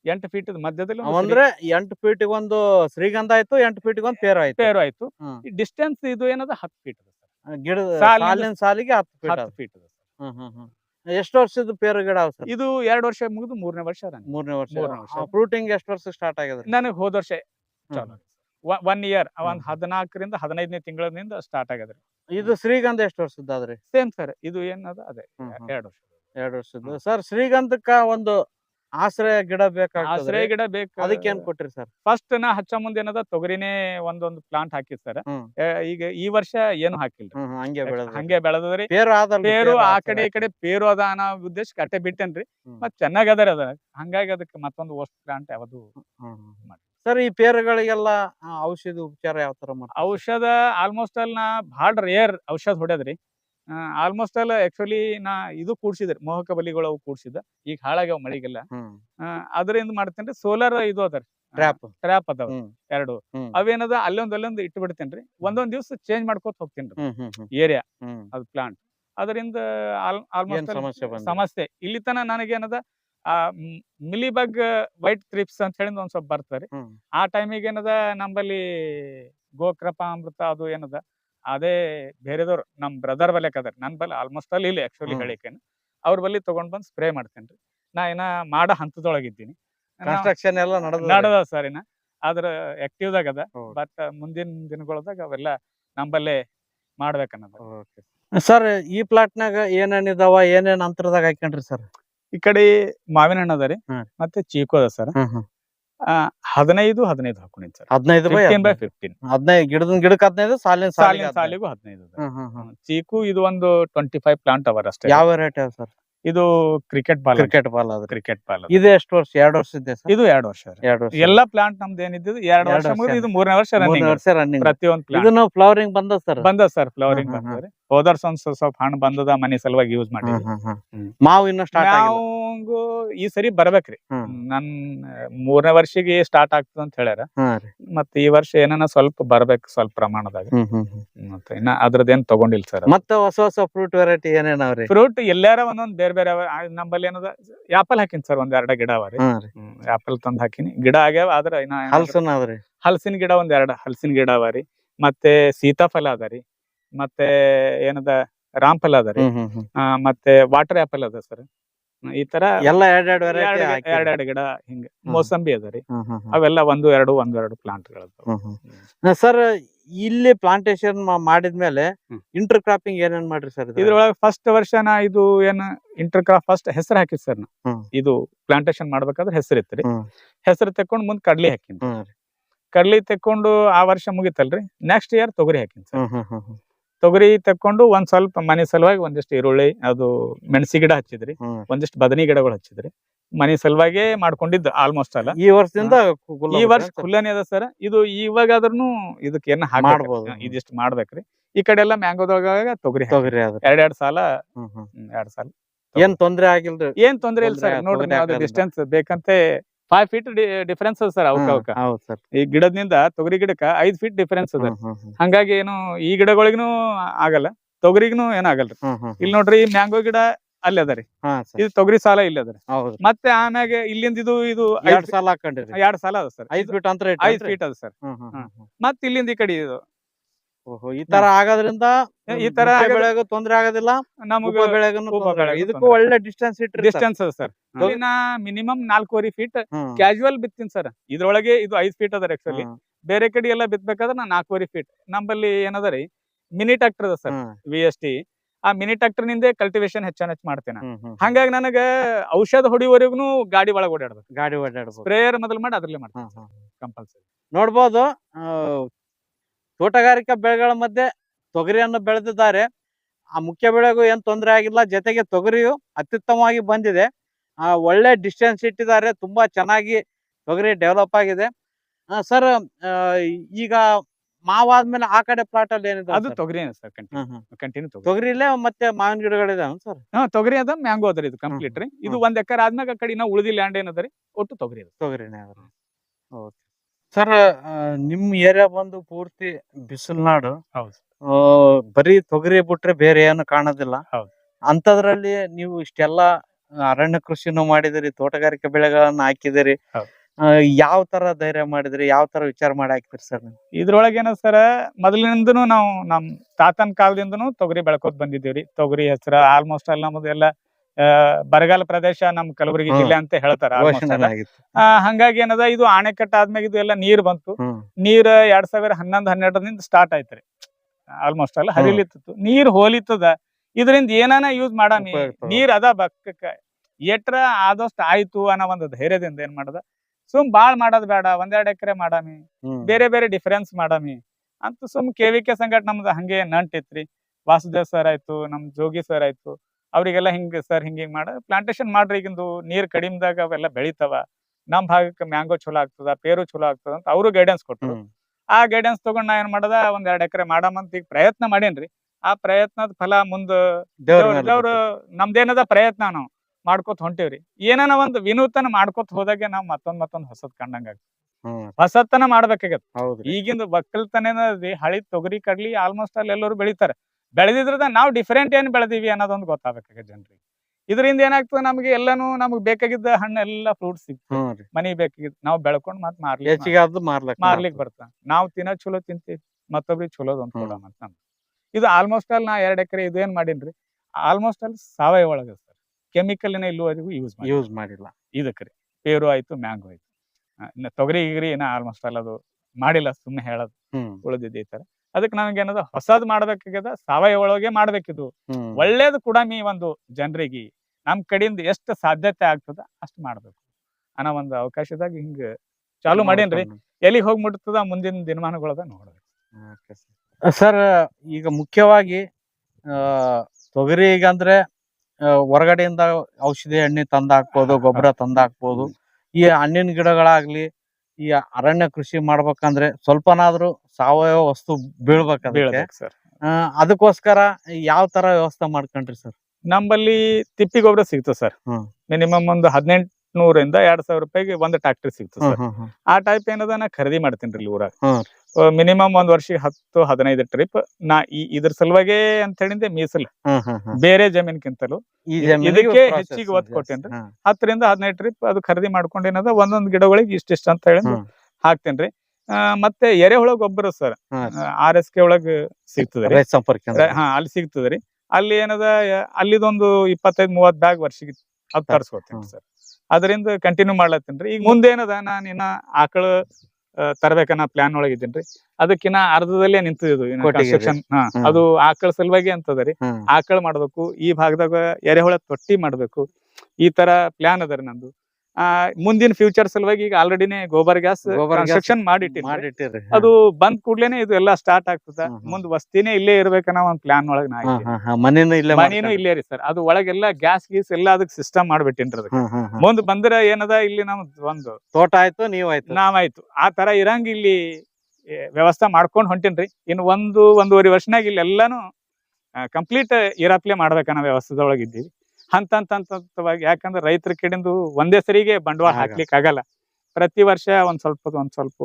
ಎಂಟು ಫೀಟ್ ಮಧ್ಯದಲ್ಲಿ ಒಂದು ಅಂದ್ರೆ ಎಂಟು ಫೀಟಿಗೆ ಒಂದು ಶ್ರೀಗಂಧ ಆಯ್ತು ಎಂಟು ಫೀಟಿಗೆ ಒಂದು ಪೇರು ಆಯ್ತು. ಪೇರು ಆಯ್ತು. ಹ್ಮ್. ಈ ಡಿಸ್ಟೆನ್ಸ್ ಇದು ಏನದ? ಹತ್ತು ಫೀಟ್ ಗಿಡ ಸರ್ ಸಾಲಿನ ಸಾಲಿಗೆ ಹತ್ತು ಫೀಟ್ ಹತ್ತು ಫೀಟ್ ಅದ ಸರ್. ಹ್ಮ್ ಹ್ಮ್ ಹ್ಮ್. ಎಷ್ಟು ವರ್ಷದ ಪೇರು ಗಿಡ ಅವ ಸರ್? ಇದು ಎರಡು ವರ್ಷ ಮುಗಿದು ಮೂರನೇ ವರ್ಷ ರನ್ ಮೂರನೇ ವರ್ಷ. ಮೂರನೇ ವರ್ಷ. ಫ್ರೂಟಿಂಗ್ ಎಷ್ಟು ವರ್ಷ ಸ್ಟಾರ್ಟ್ ಆಗಿದೆ? ನನಗೆ ಹೋದ ವರ್ಷ ಚಾಲು. ಒನ್ ಇಯರ್ ಒಂದ್ ಹ್ಮ್. ಹದಿನಾಲ್ಕರಿಂದ ಹದಿನೈದನೇ ತಿಂಗಳಿಂದ ಸ್ಟಾರ್ಟ್ ಆಗಿದೆ ಇದು ಶ್ರೀಗಂಧ ಎಷ್ಟು ವರ್ಷದ್ದಾದ್ರಿ? Same sir. ಇದು ಏನದ? ಅದೇ ಹ್ಮ್ ಹ್ಮ್. ಎರಡು ವರ್ಷ ಎರಡು ವರ್ಷದ್ದು. ಸರ್ ಶ್ರೀಗಂಧಕ್ಕ ಒಂದು ಆಶ್ರಯ ಗಿಡ ಆಶ್ರಯ ಗಿಡ ಬೇಕು ಅದಕ್ಕೆ ಏನ್ ಕೊಟ್ರಿ ಸರ್? ಫಸ್ಟ್ ನಾ ಹಚ್ಚ ಮುಂದೆ ಏನದ ತೊಗರಿನೇ ಒಂದೊಂದು ಪ್ಲಾಂಟ್ ಹಾಕಿದ್ ಸರ್. ಈಗ ಈ ವರ್ಷ ಏನು ಹಾಕಿಲ್ಲ ಹಂಗೆ ಬೆಳೆದ ಹಂಗೆ ಬೆಳೆದ್ರಿ ಪೇರು ಪೇರು ಆ ಕಡೆ ಈ ಕಡೆ ಪೇರು ಅದ ಅನ್ನೋ ಉದ್ದೇಶ ಕಟ್ಟೆ ಬಿಟ್ಟೇನ್ರಿ. ಮತ್ ಚೆನ್ನಾಗ್ ಅದರ ಅದ. ಹಂಗಾಗಿ ಅದಕ್ಕೆ ಮತ್ತೊಂದು ವರ್ಷ ಪ್ಲಾಂಟ್ ಯಾವ್ದು. ಸರ್ ಈ ಪೇರುಗಳಿಗೆಲ್ಲ ಔಷಧಿ ಉಪಚಾರ ಯಾವ ತರ ಔಷಧ ಆಲ್ಮೋಸ್ಟ್ ಅಲ್ಲಿ ನಾ ಭಾಳ ರೇರ್ ಔಷಧ ಹೊಡ್ಯದ್ರಿ ಆಲ್ಮೋಸ್ಟ್ ಆಲ್ ಆಕ್ಚುಲಿ ನಾ ಇದು ಕೂಡ್ಸಿದ್ರೆ ಮೋಹಕ ಬಲಿಗಳು ಅವು ಕೂಡ್ಸಿದ. ಈಗ ಹಾಳಾಗ್ಯಾವ ಮಳಿಗೆಲ್ಲ. ಅದರಿಂದ ಮಾಡ್ತೇನ್ರಿ ಸೋಲಾರ್ ಇದು ಅದ ಟ್ರ್ಯಾಪ್ ಟ್ರ್ಯಾಪ್ ಅದಾವ ಎರಡು. ಅವೇನದ ಅಲ್ಲೊಂದ್ ಅಲ್ಲೊಂದ್ ಇಟ್ಟು ಬಿಡ್ತೇನ್ರಿ. ಒಂದೊಂದ್ ದಿವ್ಸ ಚೇಂಜ್ ಮಾಡ್ಕೋತ ಹೋಗ್ತೇನ್ರಿ. ಏರಿಯಾ ಅದ್ ಪ್ಲಾಂಟ್ ಅದರಿಂದ ಆಲ್ಮೋಸ್ಟ್ ಸಮಸ್ಯೆ ಇಲ್ಲಿ ತನ ನನಗೇನದ ಆ ಮಿಲಿಬಗ್ ವೈಟ್ ತ್ರಿಪ್ಸ್ ಅಂತ ಹೇಳಿ ಒಂದ್ ಸ್ವಲ್ಪ ಬರ್ತದೆ ಹ್ಮ್. ಆ ಟೈಮಿಗೆ ಏನದ ನಂಬಲ್ಲಿ ಗೋಕ್ರಪ ಅಮೃತ ಅದು ಏನದ ಅದೇ ಬೇರೆದವ್ರು ನಮ್ ಬ್ರದರ್ ಬಲ್ಲೆ ಕದರ್ ನನ್ ಬಲ್ಲಿ ಆಲ್ಮೋಸ್ಟ್ ಅಲ್ಲಿ ಇಲ್ಲ ಆಕ್ಚುಲಿ. ಹೇಳಿಕೇನು. ಅವ್ರ ಬಲ್ಲಿ ತಗೊಂಡ್ ಬಂದ್ ಸ್ಪ್ರೇ ಮಾಡ್ತೇನ್ರಿ. ನಾ ಏನ ಮಾಡ ಹಂತದೊಳಗಿದ್ದೀನಿ. ಕನ್ಸ್ಟ್ರಕ್ಷನ್ ಎಲ್ಲ ನಡೆದ ನಡದ ಸರಿನ ಇನ್ನ. ಆದ್ರ ಆಕ್ಟಿವ್ ದಾಗ ಅದ. ಬಟ್ ಮುಂದಿನ ದಿನಗಳದಾಗ ಅವೆಲ್ಲ ನಂಬಲ್ಲೇ ಮಾಡ್ಬೇಕನ್ನೋದು. ಸರ್ ಈ ಪ್ಲಾಟ್ ನಾಗ ಏನೇನ್ ಇದಾವ? ಏನೇನ್ ಅಂತರದಾಗ ಹಾಕೊಂಡ್ರಿ ಸರ್ ಈ ಕಡೆ ಮಾವಿನ ಹಣ್ಣು ಅದ ರೀ. ಹ್ಮ್. ಮತ್ತೆ ಚೀಕು ಅದ ಸರ್ ಹದಿನೈದು ಹದಿನೈದು ಹಾಕೊಂಡಿನಿ ಸರ್. ಹದಿನೈದು ಬೈ ಫಿಫ್ಟೀನ್ ಹದಿನೈದು. ಗಿಡದ ಗಿಡಕ್ಕೆ ಹದಿನೈದು ಸಾಲಿನ ಸಾಲಿನ ಸಾಲಿಗೂ ಹದಿನೈದು ಚೀಕು ಇದು ಒಂದು ಟ್ವೆಂಟಿ ಫೈವ್ ಪ್ಲಾಂಟ್ ಅವರ್ ಅಷ್ಟೇ ಯಾವ ರೇಟ್ ಸರ್? ಇದು ಕ್ರಿಕೆಟ್ ಬಾಲ್ ಕ್ರಿಕೆಟ್ ಬಾಲ್ ಅದು. ಕ್ರಿಕೆಟ್ ಬಾಲ್ ಇದು ಎಷ್ಟು ವರ್ಷ ಎರಡು ವರ್ಷ ಇದೆ ಇದು ಎರಡು ವರ್ಷ. ಎರಡು ವರ್ಷ. ಎಲ್ಲಾ ಪ್ಲಾಂಟ್ ನಮ್ದು ಏನಿದ್ದು ಎರಡು ವರ್ಷ ಮುಗಿದು ಇದು ಮೂರನೇ ವರ್ಷ ರನ್ನಿಂಗ್ ವರ್ಷ ರನ್ನಿಂಗ್ ಪ್ರತಿಯೊಂದು ಇದನ್ನು ಫ್ಲವರಿಂಗ್ ಬಂದ ಸರ್. ಬಂದ ಸರ್ ಫ್ಲವರಿಂಗ್ ಬಂದದ್ರಿ ಹೋದರ್ಸ ಒಂದ್ ಸ್ವಲ್ಪ ಸ್ವಲ್ಪ ಹಣ್ಣು ಬಂದದ ಮನೆ ಸಲುವಾಗಿ ಯೂಸ್ ಮಾಡಿ. ಮಾವು ಇನ್ನು ಸ್ಟಾರ್ಟ್ ನಾವು ಈ ಸರಿ ಬರ್ಬೇಕ್ರಿ. ನನ್ ಮೂರನೇ ವರ್ಷಿಗೆ ಸ್ಟಾರ್ಟ್ ಆಗ್ತದ ಅಂತ ಹೇಳ್ಯಾರ. ಮತ್ತ ಮತ್ತೆ ಈ ವರ್ಷ ಏನಾನ ಸ್ವಲ್ಪ ಬರ್ಬೇಕು ಸ್ವಲ್ಪ ಪ್ರಮಾಣದಾಗ. ಮತ್ತ ಇನ್ನ ಅದ್ರದೇನ್ ತಗೊಂಡಿಲ್ಲ ಸರ್ ಮತ್ತೆ ಹೊಸ ಹೊಸ ಫ್ರೂಟ್ ವೆರೈಟಿ ಏನೇನ್ ಅವ್ರಿ? ಫ್ರೂಟ್ ಎಲ್ಲಾರ ಒಂದೊಂದ್ ಬೇರೆ ಬೇರೆ ನಮ್ಮಲ್ಲಿ ಏನದ? ಆಪಲ್ ಹಾಕಿನಿ ಸರ್ ಒಂದ್ ಎರಡ ಗಿಡ ಅವ ರೀ. ಹಾ ಆಪಲ್ ತಂದ್ ಹಾಕಿನಿ. ಗಿಡ ಆಗ್ಯಾವ ಆದ್ರ ಇನ್ನ ಹಲ್ಸನ್ ಗಿಡ ಒಂದ್ ಎರಡ ಹಲಸಿನ ಗಿಡ ಅವ ರೀ. ಮತ್ತೆ ಸೀತಾಫಲ ಅದ ರೀ. ಮತ್ತೆ ಏನದ ರಾಂಪಲ್ ಅದ ರೀ ಆ, ಮತ್ತೆ ವಾಟರ್ ಆಪಲ್ ಅದ ಸರ್ ಈ ತರ ಎಲ್ಲ ಎರಡೆರಡು ಎರಡ್ ವೆರೈಟಿ ಎರಡ್ ಎರಡ್ ಗಿಡ ಹಿಂಗ ಮೋಸಂಬಿ ಅದ ರೀ. ಅವೆಲ್ಲ ಒಂದು ಎರಡು ಒಂದು ಎರಡು ಪ್ಲಾಂಟ್ಗಳು ಹ್ಮ್ ಹ್ಮ್. ಸರ್ ಇಲ್ಲಿ ಪ್ಲಾಂಟೇಶನ್ ಮಾಡಿದ್ಮೇಲೆ ಹ್ಮ್. ಇಂಟರ್ ಕ್ರಾಪಿಂಗ್ ಏನೇನ್ ಮಾಡ್ರಿ ಸರ್ ಇದ್ರೊಳಗೆ ಫಸ್ಟ್ ವರ್ಷ ನಾ ಇದು ಏನ್ ಇಂಟರ್ ಕ್ರಾಪ್ ಫಸ್ಟ್ ಹೆಸರು ಹಾಕಿದ್ ಸರ್ ನಾ ಹ್ಮ್. ಇದು ಪ್ಲಾಂಟೇಶನ್ ಮಾಡ್ಬೇಕಾದ್ರೆ ಹೆಸರು ಇತ್ತು ರೀ ಹ್ಮ್. ಹೆಸರು ತೆಕ್ಕೊಂಡ್ ಮುಂದ್ ಕಡ್ಲಿ ಹಾಕಿನಿ. ಕಡ್ಲಿ ತೆಕ್ಕೊಂಡು ಆ ವರ್ಷ ಮುಗಿತಲ್ರಿ ನೆಕ್ಸ್ಟ್ ಇಯರ್ ತೊಗರಿ ಹಾಕಿನ್ ಸರ್. ತೊಗರಿ ತಕೊಂಡು ಒಂದ್ ಸ್ವಲ್ಪ ಮನೆ ಸಲುವಾಗಿ ಒಂದಿಷ್ಟು ಈರುಳ್ಳಿ ಅದು ಮೆಣಸಿ ಗಿಡ ಹಚ್ಚಿದ್ರಿ. ಒಂದಿಷ್ಟು ಬದನಿ ಗಿಡಗಳು ಹಚ್ಚಿದ್ರಿ. ಮನೆ ಸಲುವಾಗಿ ಮಾಡ್ಕೊಂಡಿದ್ದು ಆಲ್ಮೋಸ್ಟ್ ಅಲ್ಲ. ಈ ವರ್ಷದಿಂದ ಈ ವರ್ಷ ಖುಲ್ಲನೇ ಅದ ಸರ್. ಇದು ಇವಾಗಾದ್ರೂ ಇದಕ್ಕೆ ಏನ ಮಾಡ್ಬೋದು. ಇದಿಷ್ಟು ಮಾಡ್ಬೇಕ್ರಿ. ಈ ಕಡೆ ಎಲ್ಲ ಮ್ಯಾಂಗೋದಾಗ ತೊಗರಿ. ತೊಗರಿ ಎರಡ್ ಎರಡ್ ಸಾಲ ಎರಡ್ ಸಾಲ. ಏನ್ ತೊಂದ್ರೆ ಆಗಿಲ್ರಿ? ಏನ್ ತೊಂದ್ರೆ ಇಲ್ಲ ಸರ್. ನೋಡ್ರಿ. ಡಿಸ್ಟೆನ್ಸ್ ಬೇಕಂತೆ ಫೈವ್ ಫೀಟ್ ಡಿಫರೆನ್ಸ್ ಅದ ಸರ್ ಅವಕ್ಕ ಅವಕ್ಕ. ಹೌದ್ ಸರ್ ಈ ಗಿಡದಿಂದ ತೊಗರಿ ಗಿಡಕ್ಕ ಐದ್ ಫೀಟ್ ಡಿಫರೆನ್ಸ್ ಅದ. ಹಂಗಾಗಿ ಏನು ಈ ಗಿಡಗಳಿಗೂ ಆಗಲ್ಲ ತೊಗರಿಗೂ ಏನಾಗಲ್ರಿ. ಇಲ್ಲಿ ನೋಡ್ರಿ ಮ್ಯಾಂಗೋ ಗಿಡ ಅಲ್ಲಿ ಅದ ರೀ. ಹಾ ಸರ್ ಇದು ತೊಗರಿ ಸಾಲ ಇಲ್ಲಿ ಅದರಿ ಮತ್ತೆ ಆಮ್ಯಾಗ ಇಲ್ಲಿಂದ ಇದು ಇದು ಎರಡ್ ಸಾಲ ಹಾಕೊಂಡ್ರಿ. ಎರಡ್ ಸಾಲ ಅದ ಸರ್ ಐದ್ ಫೀಟ್ ಅಂತ ಐದ್ ಫೀಟ್ ಅದ ಸರ್ ಮತ್ತೆ. ಮತ್ ಇಲ್ಲಿಂದ ಈ ಕಡೆ ಇದು ಓಹೋ ಈ ತರ ಆಗೋದ್ರಿಂದ ಈ ತರ ಬೆಳೆಗೂ ತೊಂದ್ರೆ ಆಗೋದಿಲ್ಲ ನಮಗೆ ಉಪ ಬೆಳೆಗೂ ಉಪ ಬೆಳೆಗೂ ಇದಕ್ಕೂ ತೊಂದ್ರೆ. ಒಳ್ಳೆ ಡಿಸ್ಟೆನ್ಸ್ ಇಟ್ರಿ ಡಿಸ್ಟೆನ್ಸ್ ಅದ ಸರ್. ಮಿನಿಮಮ್ ನಾಲ್ಕೂವರೆ ಫೀಟ್ ಕ್ಯಾಶುವಲ್ ಬಿತ್ತೀನಿ ಸರ್. ಇದ್ರೊಳಗೆ ಇದು ಐದ್ ಫೀಟ್ ಅದ ಆಕ್ಚುಲಿ ಬೇರೆ ಕಡೆ ಎಲ್ಲ ಬಿತ್ಬೇಕಾದ್ರೆ ನಾ ನಾಲ್ಕೂವರೆ ಫೀಟ್ ನಮ್ಮಲ್ಲಿ ಏನದ ರೀ ಮಿನಿ ಟ್ರಾಕ್ಟರ್ ಅದ ಸರ್ ವಿ ಎಸ್ ಟಿ ಆ ಮಿನಿ ಟ್ರಾಕ್ಟರ್ನಿಂದ ಕಲ್ಟಿವೇಶನ್ ಹೆಚ್ಚಾನ ಹೆಚ್ಚು ಮಾಡ್ತೇನೆ ಹಂಗಾಗಿ ನನಗ ಔಷಧ ಹೊಡಿಯುವವರೆಗೂ ಗಾಡಿ ಒಳಗೆ ಓಡಾಡ್ಬೇಕು. ಗಾಡಿ ಓಡಾಡ್ಬೋದು. ಸ್ಪ್ರೇಯರ್ ಮೊದಲು ಮಾಡಿ ಅದ್ರಲ್ಲೇ ಮಾಡ್ತೀನಿ ಹ್ಮ್, ಹ್ಮ್. ಕಂಪಲ್ಸರಿ ನೋಡ್ಬೋದು. ತೋಟಗಾರಿಕಾ ಬೆಳೆಗಳ ಮಧ್ಯೆ ತೊಗರಿಯನ್ನು ಬೆಳೆದಿದ್ದಾರೆ. ಆ ಮುಖ್ಯ ಬೆಳೆಗೂ ಏನ್ ತೊಂದರೆ ಆಗಿಲ್ಲ. ಜೊತೆಗೆ ತೊಗರಿಯು ಅತ್ಯುತ್ತಮವಾಗಿ ಬಂದಿದೆ. ಆ ಒಳ್ಳೆ ಡಿಸ್ಟೆನ್ಸ್ ಇಟ್ಟಿದ್ದಾರೆ. ತುಂಬಾ ಚೆನ್ನಾಗಿ ತೊಗರಿ ಡೆವಲಪ್ ಆಗಿದೆ. ಸರ್ ಈಗ ಮಾವ ಆದ್ಮೇಲೆ ಆ ಕಡೆ ಪ್ಲಾಟ್ ಅಲ್ಲಿ ಏನಿದೆ ಅದು ತೊಗರಿ ಸರ್ ಕಂಟಿನ್ಯೂ ತೊಗರಿಲೇ ಮತ್ತೆ ಮಾವಿನ ಗಿಡಗಳಿದೆ ಸರ್? ಹಾ ತೊಗರಿ ಅದ ಮ್ಯಾಂಗೋ ಅದ್ರಿ ಇದು ಕಂಪ್ಲೀಟ್ ರೀ. ಇದು. ಒಂದ್ ಎಕರೆ ಆದ್ಮೇಲೆ ಆ ಕಡೆ ಇನ್ನ ಉಳಿದಿ ಲ್ಯಾಂಡ್ ಏನದ ರೀ ಒಟ್ಟು ತೊಗರಿ ತೊಗರಿನೇ ಓಕೆ ಸರ್ ನಿಮ್ ಏರಿಯಾ ಬಂದು ಪೂರ್ತಿ ಬಿಸಿಲ್ನಾಡು ಹೌದು. ಆ, ಬರೀ ತೊಗರಿ ಬಿಟ್ರೆ ಬೇರೆ ಏನು ಕಾಣೋದಿಲ್ಲ. ಹೌದು. ಅಂತದ್ರಲ್ಲಿ ನೀವು ಇಷ್ಟೆಲ್ಲ ಅರಣ್ಯ ಕೃಷಿನೂ ಮಾಡಿದಿರಿ ತೋಟಗಾರಿಕೆ ಬೆಳೆಗಳನ್ನ ಹಾಕಿದಿರಿ. ಹೌದು. ಯಾವ ತರ ಧೈರ್ಯ ಮಾಡಿದ್ರಿ ಯಾವ ತರ ವಿಚಾರ ಮಾಡಿ ಹಾಕ್ತಿರಿ ಸರ್ ನೀವು? ಇದ್ರೊಳಗೆ ಏನದ ಸರ್ ಮೊದಲಿನಿಂದನು ನಾವು ನಮ್ ತಾತನ ಕಾಲದಿಂದನು ತೊಗರಿ ಬೆಳ್ಕೊತ ಬಂದಿದ್ದೀವ್ರಿ. ತೊಗರಿ ಹೆಸರ ಆಲ್ಮೋಸ್ಟ್ ಆಲ್ ನಮ್ದು ಎಲ್ಲ ಬರಗಾಲ ಪ್ರದೇಶ ನಮ್ ಕಲಬುರಗಿ. ಜಿಲ್ಲೆ ಅಂತ ಹೇಳ್ತಾರ ಹಂಗಾಗಿ ಏನದ ಇದು ಆಣೆಕಟ್ಟ ಆದ್ಮೇಲೆ ಇದು ಎಲ್ಲ ನೀರ್ ಬಂತು. ನೀರ್ ಎರಡ್ ಸಾವಿರ ಹನ್ನೊಂದ್ ಹನ್ನೆರಡರಿಂದ ಸ್ಟಾರ್ಟ್ ಆಯ್ತ್ರಿ ಆಲ್ಮೋಸ್ಟ್ ಅಲ್ಲ. ಹರಿಲಿತ್ತು ನೀರ್ ಹೋಲಿತದ ಇದರಿಂದ ಏನಾನ ಯೂಸ್ ಮಾಡಾಮಿ. ನೀರ್ ಅದ ಬಕ್ಕಕ್ಕ ಎಟ್ರ ಆದಷ್ಟು ಆಯ್ತು ಅನ್ನೋ ಒಂದು ಧೈರ್ಯದಿಂದ ಏನ್ ಮಾಡದ? ಸುಮ್ ಬಾಳ್ ಮಾಡೋದ್ ಬೇಡ. ಒಂದೆರಡ್ ಎಕರೆ ಮಾಡಾಮಿ. ಬೇರೆ ಬೇರೆ ಡಿಫರೆನ್ಸ್ ಮಾಡಾಮಿ. ಅಂತ ಸುಮ್ ಕೆ ವಿ ಕೆ ಸಂಘಟ ನಮ್ದು ಹಂಗೆ ನಂಟಿತ್ರಿ. ವಾಸುದೇವ್ ಸರ್ ಆಯ್ತು ನಮ್ ಜೋಗಿ ಸರ್ ಆಯ್ತು. ಅವ್ರಿಗೆಲ್ಲ ಹಿಂಗ ಸರ್ ಹಿಂಗ ಹಿಂಗ್ ಮಾಡ. ಪ್ಲಾಂಟೇಶನ್ ಮಾಡ್ರಿ ಈಗಿಂದು ನೀರ್ ಕಡಿಮೆದಾಗ ಅವೆಲ್ಲ ಬೆಳಿತಾವ. ನಮ್ ಭಾಗಕ್ಕೆ ಮ್ಯಾಂಗೋ ಚಲೋ ಆಗ್ತದ ಪೇರು ಚಲೋ ಆಗ್ತದ ಅಂತ ಅವರು ಗೈಡೆನ್ಸ್ ಕೊಟ್ಟರು ಆ ಗೈಡೆನ್ಸ್ ತಗೊಂಡ್ ನಾ ಏನ್ ಮಾಡದ ಒಂದ್ ಎರಡ್ ಎಕರೆ ಮಾಡಮಂತ ಈಗ ಪ್ರಯತ್ನ ಮಾಡೇನ್ರಿ. ಆ ಪ್ರಯತ್ನದ ಫಲ ಮುಂದ ಅವ್ರು ದೇವ್ರು ನಮ್ದೇನದ ಪ್ರಯತ್ನ ನಾವು ಮಾಡ್ಕೋತ ಹೊಂಟಿವ್ರಿ. ಏನಾನ ಒಂದ್ ವಿನೂತನ ಮಾಡ್ಕೋತ ಹೋದಾಗೆ ನಾವ್ ಮತ್ತೊಂದ್ ಮತ್ತೊಂದ್ ಹೊಸದ್ ಕಂಡಂಗ. ಹೊಸತನ ಮಾಡ್ಬೇಕಾಗತ್ತ ಈಗಿಂದ ಒಕ್ಕಲ್ತನ ಹಳಿ ತೊಗರಿ ಕಡ್ಲಿ ಆಲ್ಮೋಸ್ಟ್ ಅಲ್ಲಿ ಎಲ್ಲರೂ ಬೆಳಿತಾರೆ. ಬೆಳೆದಿದ್ರದ ನಾವು ಡಿಫರೆಂಟ್ ಏನ್ ಬೆಳೆದಿವಿ ಅನ್ನೋದೊಂದು ಗೊತ್ತಾಗಬೇಕಾಗ ಜನರಿಗೆ. ಇದರಿಂದ ಏನಾಗ್ತದೆ ನಮ್ಗೆ ಎಲ್ಲಾನು ನಮ್ಗೆ ಬೇಕಾಗಿದ್ದ ಹಣ್ಣು ಎಲ್ಲ ಫ್ರೂಟ್ಸ್ ಸಿಗ್ತದೆ ಮನಿ ಬೇಕಾಗಿದ್ ನಾವು ಬೆಳ್ಕೊಂಡ್ ಮತ್ ಮಾರ್ಲಿಕ್ಕೆ ಮಾರ್ಲಕ್ ಬರ್ತ ನಾವು ತಿನ್ನೋ ಚಲೋ ತಿಂತೀವಿ ಮತ್ತೊಬ್ರಿಗೆ ಚಲೋದ್ ಒಂದ್ ಅಂತ ನಮ್ಗೆ ಇದು ಆಲ್ಮೋಸ್ಟ್ ಅಲ್ಲಿ ನಾ ಎರಡ್ ಎಕರೆ ಇದು ಏನ್ ಮಾಡೀನ್ರಿ ಆಲ್ಮೋಸ್ಟ್ ಅಲ್ಲಿ ಸಾವಯವ ಒಳಗ ಸರ್. ಕೆಮಿಕಲ್ ಇಲ್ಲಿವರೆಗೂ ಯೂಸ್ ಯೂಸ್ ಮಾಡಿಲ್ಲ. ಇದಕ್ಕೆ ಪೇರು ಆಯ್ತು ಮ್ಯಾಂಗೋ ಆಯ್ತು. ತೊಗರಿ ಗಿಗರಿ ಏನ ಆಲ್ಮೋಸ್ಟ್ ಅಲ್ಲಿ ಅದು ಮಾಡಿಲ್ಲ ಸುಮ್ಮನೆ ಹೇಳೋದು. ಉಳಿದಿದ್ದೆ ಈ ತರ ಅದಕ್ಕೆ ನನಗೆ ಏನದ? ಹೊಸದ್ ಮಾಡ್ಬೇಕಾಗ್ಯದ ಸಾವಯವ ಒಳಗೆ ಮಾಡ್ಬೇಕಿದು. ಒಳ್ಳೇದು ಕೂಡ ಮೀ ಒಂದು ಜನರಿಗೆ ನಮ್ ಕಡೆಯಿಂದ ಎಷ್ಟು ಸಾಧ್ಯತೆ ಆಗ್ತದ ಅಷ್ಟು ಮಾಡ್ಬೇಕು. ಅನ್ನೋ ಒಂದು ಅವಕಾಶದಾಗ ಹಿಂಗ ಚಾಲು ಮಾಡೇನ್ರಿ. ಎಲ್ಲಿ ಹೋಗಿ ಮುಟ್ತದ ಮುಂದಿನ ದಿನಮಾನಗಳದ ನೋಡ್ಬೇಕು ಸರ್. ಈಗ ಮುಖ್ಯವಾಗಿ ತೊಗರಿ ಈಗ ಅಂದ್ರೆ ಹೊರಗಡೆಯಿಂದ ಔಷಧಿ ಎಣ್ಣೆ ತಂದ ಹಾಕ್ಬೋದು ಗೊಬ್ಬರ ತಂದ ಹಾಕ್ಬೋದು ಈ ಹಣ್ಣಿನ ಗಿಡಗಳಾಗ್ಲಿ ಈ ಅರಣ್ಯ ಕೃಷಿ ಮಾಡ್ಬೇಕಂದ್ರೆ ಸ್ವಲ್ಪನಾದ್ರೂ ಸಾವಯವ ವಸ್ತು ಬೀಳ್ಬೇಕು ಸರ್. ಅದಕ್ಕೋಸ್ಕರ ಯಾವ ತರ ವ್ಯವಸ್ಥೆ ಮಾಡ್ಕೊಂಡ್ರಿ ಸರ್? ನಮ್ಮಲ್ಲಿ ತಿಪ್ಪಿ ಗೊಬ್ಬರ ಸಿಗ್ತದೆ ಸರ್. ಮಿನಿಮಮ್ ಒಂದು ಹದಿನೆಂಟ್ನೂರಿಂದ ಎರಡ್ ಸಾವಿರ ರೂಪಾಯಿಗೆ ಒಂದು ಟ್ರಾಕ್ಟರ್ ಸಿಗ್ತದೆ ಸರ್. ಆ ಟೈಪ್ ಏನದ ನಾ ಖರೀದಿ ಮಾಡ್ತೀನಿ ರೀ ಊರಾಗ. ಮಿನಿಮಮ್ ಒಂದ್ ವರ್ಷಕ್ಕೆ ಹತ್ತು ಹದಿನೈದು ಟ್ರಿಪ್ ನಾ ಈ ಇದ್ರ ಸಲುವಾಗೆ ಅಂತ ಹೇಳಿಂದ ಮೀಸಲ್ ಬೇರೆ ಜಮೀನ್ಕಿಂತಲೂ. ಇದಕ್ಕೆ ಹೆಚ್ಚಿಗೆ ಒತ್ತು. ಕೊಟ್ಟೇನ್ರಿ. ಹತ್ತರಿಂದ ಹದಿನೈದು ಟ್ರಿಪ್ ಅದು ಖರೀದಿ ಮಾಡ್ಕೊಂಡೇನದ ಒಂದೊಂದ್ ಗಿಡಗಳಿಗೆ ಇಷ್ಟಿಷ್ಟ ಅಂತ ಹೇಳಿ. ಹಾಕ್ತೇನ್ರಿ. ಮತ್ತೆ ಎರೆಹುಳ ಗೊಬ್ಬರ ಸರ್. ಆರ್ ಎಸ್ ಕೆ ಒಳಗ ಸಿಗ್ತದೆ ರೈತ ಸಂಪರ್ಕ ಕೇಂದ್ರ. ಹಾ ಅಲ್ಲಿ ಸಿಗ್ತದ್ರಿ ಅಲ್ಲಿ ಏನದ ಅಲ್ಲಿದೊಂದು ಇಪ್ಪತ್ತೈದ್ ಮೂವತ್ ಬ್ಯಾಗ್ ವರ್ಷಕ್ಕೆ ಅದ್. ತರ್ಸ್ಕೊತೀನಿ ಹ್ಮ್. ಸರ್ ಅದರಿಂದ ಕಂಟಿನ್ಯೂ ಮಾಡ್ಲತ್ತೀನ್ರಿ ಈಗ ಮುಂದೇನದ ನಾನ್ ಇನ್ನ ಆಕಳ ತರಬೇಕನ್ನ ಪ್ಲಾನ್ ಒಳಗೆ ಇದ್ದೀನ್ರಿ ಅದಕ್ಕಿನ್ನ ಅರ್ಧದಲ್ಲೇ ನಿಂತಿದ್ದು ಕೊಟ್ಟಿಗೆ ರೀ. ಕನ್ಸ್ಟ್ರಕ್ಷನ್ ಹಾ ಹ್ಮ್. ಅದು ಆಕಳ ಸಲುವಾಗಿ ಅಂತದರಿ ಹ್ಮ್. ಆಕಳ ಮಾಡ್ಬೇಕು ಈ ಭಾಗದಾಗ ಎರೆಹುಳ ತೊಟ್ಟಿ ಮಾಡ್ಬೇಕು ಈ ತರ ಪ್ಲಾನ್ ಅದರಿ ನಂದು ಮುಂದಿನ ಫ್ಯೂಚರ್ ಸಲುವಾಗಿ ಈಗ ಆಲ್ರೆಡಿನೇ ಗೋಬರ್ ಗ್ಯಾಸ್ ಕನ್ಸ್ಟ್ರಕ್ಷನ್ ಮಾಡಿಟ್ಟಿ ಮಾಡಿಟ್ಟಿರಿ ಅದು ಬಂದ್ ಕೂಡ್ಲೇನೆ ಇದು ಎಲ್ಲಾ ಸ್ಟಾರ್ಟ್ ಆಗ್ತದ. ಮುಂದ್ ವಸ್ತಿನೇ ಇಲ್ಲೇ ಇರ್ಬೇಕನ್ನೋ ಒಂದ್ ಪ್ಲಾನ್ ಒಳಗ್ ನಾ. ಮನೇನು ಇಲ್ಲೇ ರೀ ಸರ್ ಅದು ಒಳಗೆಲ್ಲ ಗ್ಯಾಸ್ ಗೀಸ್ ಎಲ್ಲ ಅದಕ್ಕೆ. ಸಿಸ್ಟಮ್ ಮಾಡ್ಬಿಟ್ಟಿನ್ರಿ. ಮುಂದ್ ಬಂದ್ರ ಏನದ ಇಲ್ಲಿ ನಮ್ ಒಂದು ತೋಟ ಆಯ್ತು ನೀವ್ ಆಯ್ತು? ನಾವಾಯ್ತು. ಆ ತರ ಇರಂಗ್ ಇಲ್ಲಿ ವ್ಯವಸ್ಥೆ ಮಾಡ್ಕೊಂಡ್ ಹೊಂಟಿನ್ರಿ. ಇನ್ ಒಂದು ಒಂದೂವರೆ ವರ್ಷನಾಗ ಇಲ್ಲಿ ಎಲ್ಲಾನು ಕಂಪ್ಲೀಟ್ ಇರಾಪ್ಲೆ ಮಾಡ್ಬೇಕನ್ನೋ ವ್ಯವಸ್ಥೆದೊಳಗೆ ಇದ್ದೀವಿ. ಹಂತ ಹಂತ ಹಂತ ಹಂತವಾಗಿ. ಯಾಕಂದ್ರೆ ರೈತರ ಕಡೆಂದು ಒಂದೇ ಸರಿಗೆ ಬಂಡವಾಳ. ಹಾಕ್ಲಿಕ್ಕೆ ಆಗಲ್ಲ ಪ್ರತಿ ವರ್ಷ ಒಂದ್ ಸ್ವಲ್ಪ ಒಂದ್ ಸ್ವಲ್ಪ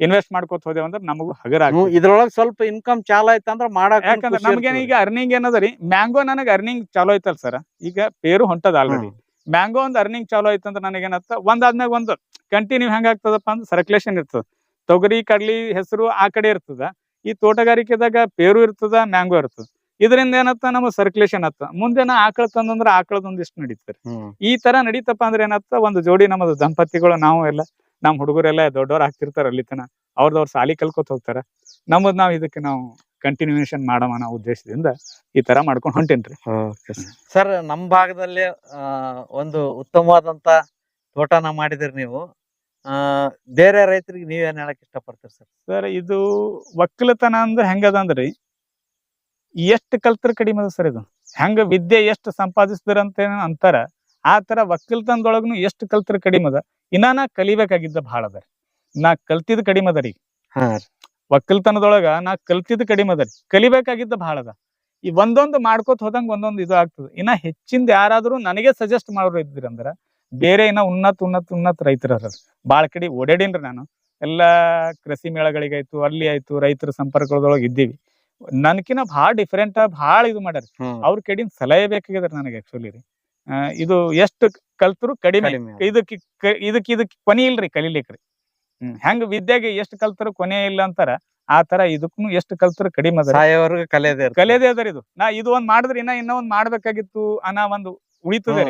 ಇನ್ವೆಸ್ಟ್ ಮಾಡ್ಕೋತ ಹೋದೇವ್ ಅಂದ್ರೆ ನಮಗೂ ಹಗರ. ಇದ್ರೊಳಗ್ ಸ್ವಲ್ಪ ಇನ್ಕಮ್ ಚಾಲ ಅಂದ್ರ ಮಾಡಕ್ ಯಾಕಂದ್ರೆ ನಮ್ಗೇನ ಈಗ ಅರ್ನಿಂಗ್ ಏನದ್ರಿ? ಮ್ಯಾಂಗೋ ನನಗ್ ಅರ್ನಿಂಗ್ ಚಾಲೋ ಐತಲ್ ಸರ್. ಈಗ ಪೇರು ಹೊಂಟದ ಆಲ್ರೆಡಿ ಮ್ಯಾಂಗೋ ಒಂದ್ ಅರ್ನಿಂಗ್ ಚಾಲೋ ಐತಂದ್ರ ನನಗೇನತ್ತ ಒಂದಾದ್ಮ್ಯಾಗ ಒಂದು ಕಂಟಿನ್ಯೂ ಹೆಂಗಾಗ್ತದಪ್ಪ ಅಂದ್ರೆ ಸರ್ಕ್ಯುಲೇಷನ್ ಇರ್ತದ. ತೊಗರಿ ಕಡ್ಲಿ ಹೆಸರು ಆ ಕಡೆ ಇರ್ತದ. ಈ ತೋಟಗಾರಿಕೆದಾಗ ಪೇರು ಇರ್ತದ ಮ್ಯಾಂಗೋ ಇರ್ತದ. ಇದರಿಂದ ಏನತ್ತ ನಮಗ್ ಸರ್ಕ್ಯುಲೇಷನ್ ಆತ ಮುಂದೆ ನಾ ಆಕಳ ತಂದಂದ್ರ ಆಕಳದೊಂದಿಷ್ಟು ನಡೀತಾರೆ ಈ ತರ ನಡೀತಪ್ಪ ಅಂದ್ರೆ ಏನತ್ತ ಒಂದು ಜೋಡಿ ನಮ್ಮದು ದಂಪತಿಗಳು ನಾವು ಎಲ್ಲ ನಮ್ ಹುಡುಗರೆಲ್ಲ ದೊಡ್ಡವ್ರು ಹಾಕ್ತಿರ್ತಾರ ಅಲ್ಲಿ ತನ ಅವ್ರದವ್ರ ಸಾಲಿ ಕಲ್ಕೋತ ಹೋಗ್ತಾರ. ನಮ್ಮದ್ ನಾವ್ ಇದಕ್ಕೆ ನಾವು ಕಂಟಿನ್ಯೂಷನ್ ಮಾಡೋಣ ಅನ್ನೋ ಉದ್ದೇಶದಿಂದ ಈ ತರ ಮಾಡ್ಕೊಂಡು ಹೊಂಟೇನ್ರಿ. ಸರ್. ನಮ್ ಭಾಗದಲ್ಲಿ ಆ, ಒಂದು ಉತ್ತಮವಾದಂತ ತೋಟನ ಮಾಡಿದಿರಿ ನೀವು. ಆ ಬೇರೆ ರೈತರಿಗೆ ನೀವೇನ್ ಹೇಳಕ್ ಇಷ್ಟಪಡ್ತೀರಿ ಸರ್? ಸರ್ ಇದು ಒಕ್ಕಲತನ ಅಂದ್ರೆ ಹೆಂಗದ ಅಂದ್ರಿ ಎಷ್ಟ್ ಕಲ್ತರ ಕಡಿಮೆ ಅದ ಸರ್ ಇದು? ಹೆಂಗ ವಿದ್ಯೆ ಎಷ್ಟು ಸಂಪಾದಿಸಿದ್ರ ಅಂತ ಅಂತಾರ ಆ ತರ ಒಕ್ಕಲ್ತನದೊಳಗನು ಎಷ್ಟು ಕಲ್ತರ ಕಡಿಮೆ ಅದ? ಇನ್ನ ನಾ ಕಲಿಬೇಕಾಗಿದ್ದ ಬಹಳ ಅದ ನಾ ಕಲ್ತಿದ್ ಕಡಿಮೆ ಅದ ರೀ. ಒಕ್ಕಲ್ತನದೊಳಗ ನಾ ಕಲ್ತಿದ್ ಕಡಿಮೆ ಅದ ಕಲಿಬೇಕಾಗಿದ್ದ ಬಹಳ ಅದ. ಈ ಒಂದೊಂದು ಮಾಡ್ಕೋತ ಹೋದಂಗ ಒಂದೊಂದು ಇದು ಆಗ್ತದೆ. ಇನ್ನ ಹೆಚ್ಚಿಂದ ಯಾರಾದ್ರೂ ನನಗೆ ಸಜೆಸ್ಟ್ ಮಾಡೋರು ಇದ್ರಂದ್ರ ಬೇರೆ ಇನ್ನ ಉನ್ನತ ಉನ್ನತ ಉನ್ನತ ರೈತರ ಬಾಳ ಕಡೆ ಓಡಾಡಿನ್ರಿ ನಾನು. ಎಲ್ಲಾ ಕೃಷಿ ಮೇಳಗಳಿಗಾಯ್ತು ಅಲ್ಲಿ ಆಯ್ತು ರೈತರ ಸಂಪರ್ಕದೊಳಗೆ ಇದ್ದೀವಿ. ನನ್ಕಿನ ಭಾಳ ಡಿಫ್ರೆಂಟ್ ಬಹಳ ಇದು ಮಾಡ್ಯಾರ. ಅವ್ರ ಕಡಿನ ಸಲಹೆ ಬೇಕಾಗಿದ್ರ ನನಗೆ ಆಕ್ಚುಲಿ ರೀ. ಇದು ಎಷ್ಟು ಕಲ್ತರು ಕಡಿಮೆ. ಇದಕ್ಕೆ ಇದಕ್ಕೆ ಇದಕ್ಕೆ ಕೊನೆ ಇಲ್ರಿ ಕಲಿಲಿಕ್ರಿ ಹ್ಮ್ ಹೆಂಗ್ ವಿದ್ಯೆಗೆ ಎಷ್ಟು ಕಲ್ತರು ಕೊನೆ ಇಲ್ಲ ಅಂತಾರ ಆ ತರ ಇದಕ್ಕೂ ಎಷ್ಟು ಕಲ್ತರು ಕಡಿಮೆ ಅದ ಕಲಿಯದೇ. ಕಲಿಯದೇ ಅದ ಇದು. ನಾ ಇದು ಒಂದ್ ಮಾಡಿದ್ರೆ ಇನ್ನ ಇನ್ನ ಒಂದ್ ಮಾಡ್ಬೇಕಾಗಿತ್ತು ಅನ್ನೋ ಒಂದು ಉಳಿತದೆ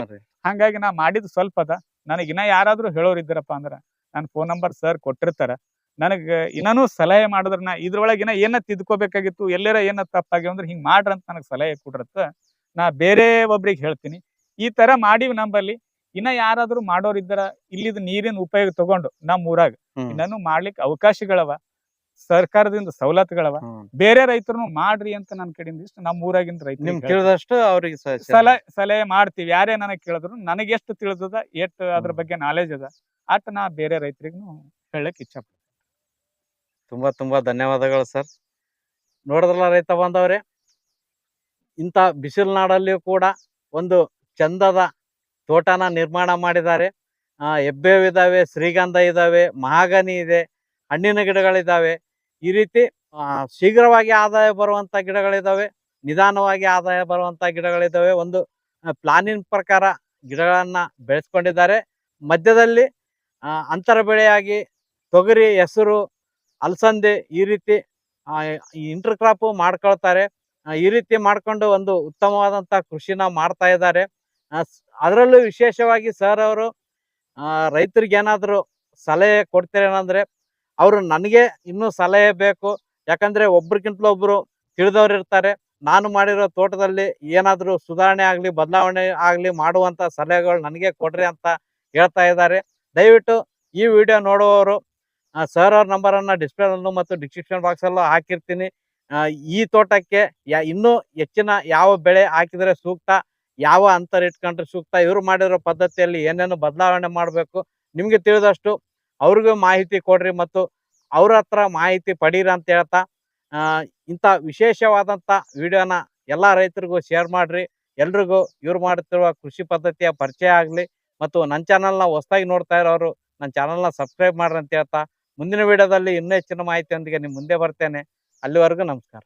ಹಂಗಾಗಿ ನಾ ಮಾಡಿದ್ ಸ್ವಲ್ಪ ಅದ. ನನಗೆ ಇನ್ನ ಯಾರಾದ್ರೂ ಹೇಳೋರ್ ಇದ್ದಾರಪ್ಪ ಅಂದ್ರ ನನ್ ಫೋನ್ ನಂಬರ್ ಸರ್ ಕೊಟ್ಟಿರ್ತಾರ. ನನಗ ಇನ್ನೂ ಸಲಹೆ ಮಾಡಿದ್ರ ನಾ ಇದ್ರೊಳಗೆ ಇನ್ನ ಏನ ತಿದ್ಕೋಬೇಕಾಗಿತ್ತು ಎಲ್ಲರ ಏನ ತಪ್ಪಾಗಿ ಅಂದ್ರೆ ಮಾಡ್ರಿ ಮಾಡ್ರಂತ ನನಗೆ ಸಲಹೆ ಕೊಡ್ರತ್ತ ನಾ ಬೇರೆ ಒಬ್ರಿಗೆ ಹೇಳ್ತೀನಿ. ಈ ತರ ಮಾಡಿವಿ ನಂಬಲ್ಲಿ ಇನ್ನ ಯಾರಾದ್ರೂ ಮಾಡೋರ್ ಇದ್ದಾರ ಇಲ್ಲಿದ್ ನೀರಿನ ಉಪಯೋಗ ತಗೊಂಡು ನಮ್ಮ ಊರಾಗ. ಇನ್ನೂ ಮಾಡ್ಲಿಕ್ಕೆ ಅವಕಾಶಗಳವ ಸರ್ಕಾರದಿಂದ ಸವಲತ್ತುಗಳವ ಬೇರೆ ರೈತರು ಮಾಡ್ರಿ ಅಂತ ನನ್ನ ಕಡೆಯಿಂದ ಇಷ್ಟು ನಮ್ಮ ಊರಾಗಿಂದ ರೈತರು ಅವ್ರಿಗೆ ಸಲಹೆ ಸಲಹೆ ಮಾಡ್ತೀವಿ. ಯಾರೇ ನನಗೆ ಕೇಳಿದ್ರು ನನಗೆ ಎಷ್ಟು ತಿಳಿದದ ಎಷ್ಟು ಅದ್ರ ಬಗ್ಗೆ ನಾಲೆಜ್ ಅದ ಅಟ್ ನಾ ಬೇರೆ ರೈತರಿಗೂ ಹೇಳಕ್ ಇಚ್ಚಾ ಪಡ್ತೀನಿ. ತುಂಬಾ ತುಂಬ ಧನ್ಯವಾದಗಳು ಸರ್. ನೋಡಿದ್ರಲ್ಲ ರೈತ ಬಾಂಧವ್ರೆ, ಇಂಥ ಬಿಸಿಲು ನಾಡಲ್ಲಿಯೂ ಕೂಡ ಒಂದು ಚಂದದ ತೋಟನ ನಿರ್ಮಾಣ ಮಾಡಿದ್ದಾರೆ. ಹೆಬ್ಬೇವಿದ್ದಾವೆ ಹೆಬ್ಬೇವು ಶ್ರೀಗಂಧ ಇದ್ದಾವೆ ಮಹಾಗನಿ ಇದೆ, ಹಣ್ಣಿನ ಗಿಡಗಳಿದ್ದಾವೆ ಈ ರೀತಿ ಶೀಘ್ರವಾಗಿ ಆದಾಯ ಬರುವಂಥ ಗಿಡಗಳಿದ್ದಾವೆ ನಿಧಾನವಾಗಿ ಆದಾಯ ಬರುವಂಥ ಗಿಡಗಳಿದ್ದಾವೆ ಒಂದು ಪ್ಲಾನಿನ ಪ್ರಕಾರ ಗಿಡಗಳನ್ನು ಬೆಳೆಸ್ಕೊಂಡಿದ್ದಾರೆ. ಮಧ್ಯದಲ್ಲಿ ಅಂತರ ಬೆಳೆಯಾಗಿ ತೊಗರಿ, ಹೆಸರು ಅಲಸಂದೆ ಈ ರೀತಿ ಇಂಟರ್ ಕ್ರಾಪ್ ಮಾಡ್ಕೊಳ್ತಾರೆ. ಈ ರೀತಿ ಮಾಡ್ಕೊಂಡು ಒಂದು ಉತ್ತಮವಾದಂತ ಕೃಷಿನ ಮಾಡ್ತಾ ಇದ್ದಾರೆ. ಅದರಲ್ಲೂ ವಿಶೇಷವಾಗಿ ಸರ್ ಅವರು ರೈತರಿಗೆ ಏನಾದರೂ ಸಲಹೆ ಕೊಡ್ತೀರೇನಂದ್ರೆ ಅವರು ನನಗೆ ಇನ್ನೂ ಸಲಹೆ ಬೇಕು. ಯಾಕಂದ್ರೆ ಒಬ್ರಿಗಿಂತಲೂ ಒಬ್ರು ತಿಳಿದವ್ರು ಇರ್ತಾರೆ. ನಾನು ಮಾಡಿರೋ ತೋಟದಲ್ಲಿ ಏನಾದರೂ ಸುಧಾರಣೆ ಆಗಲಿ, ಬದಲಾವಣೆ ಆಗಲಿ ಮಾಡುವಂತ ಸಲಹೆಗಳು ನನಗೆ ಕೊಡ್ರಿ ಅಂತ ಹೇಳ್ತಾ ಇದ್ದಾರೆ. ದಯವಿಟ್ಟು ಈ ವಿಡಿಯೋ ನೋಡುವವರು ಸರ್ ಅವ್ರ ನಂಬರ್ ಅನ್ನ ಡಿಸ್ಪ್ಲೇ ಅಲ್ಲೂ ಮತ್ತು ಡಿಸ್ಕ್ರಿಪ್ಷನ್ ಬಾಕ್ಸ್ ಅಲ್ಲೂ ಹಾಕಿರ್ತೀನಿ. ಈ ತೋಟಕ್ಕೆ ಯಾ- ಇನ್ನೂ ಹೆಚ್ಚಿನ ಯಾವ ಬೆಳೆ ಹಾಕಿದ್ರೆ ಸೂಕ್ತ, ಯಾವ ಅಂತರ ಇಟ್ಕೊಂಡ್ರೆ ಸೂಕ್ತ, ಇವರು ಮಾಡಿರೋ ಪದ್ಧತಿಯಲ್ಲಿ ಏನೇನು ಬದಲಾವಣೆ ಮಾಡಬೇಕು ನಿಮ್ಗೆ ತಿಳಿದಷ್ಟು ಅವ್ರಿಗೂ ಮಾಹಿತಿ ಕೊಡ್ರಿ ಮತ್ತು ಅವ್ರ ಹತ್ರ ಮಾಹಿತಿ ಪಡೀರಿ ಅಂತ ಹೇಳ್ತಾ ಇಂಥ ವಿಶೇಷವಾದಂಥ ವಿಡಿಯೋನ ಎಲ್ಲ ರೈತರಿಗೂ ಶೇರ್ ಮಾಡ್ರಿ. ಎಲ್ರಿಗೂ ಇವ್ರು ಮಾಡುತ್ತಿರುವ ಕೃಷಿ ಪದ್ಧತಿಯ ಪರಿಚಯ ಆಗಲಿ ಮತ್ತು ನನ್ನ ಚಾನಲ್ನ ಹೊಸ್ದಾಗಿ ನೋಡ್ತಾ ಇರೋರು ನನ್ನ ಚಾನಲ್ನ ಸಬ್ಸ್ಕ್ರೈಬ್ ಮಾಡ್ರಿ ಅಂತ ಹೇಳ್ತಾ ಮುಂದಿನ ವಿಡಿಯೋದಲ್ಲಿ ಇನ್ನೂ ಹೆಚ್ಚಿನ ಮಾಹಿತಿಯೊಂದಿಗೆ ನಿಮ್ಮ ಮುಂದೆ ಬರ್ತೇನೆ. ಅಲ್ಲಿವರೆಗೂ ನಮಸ್ಕಾರ.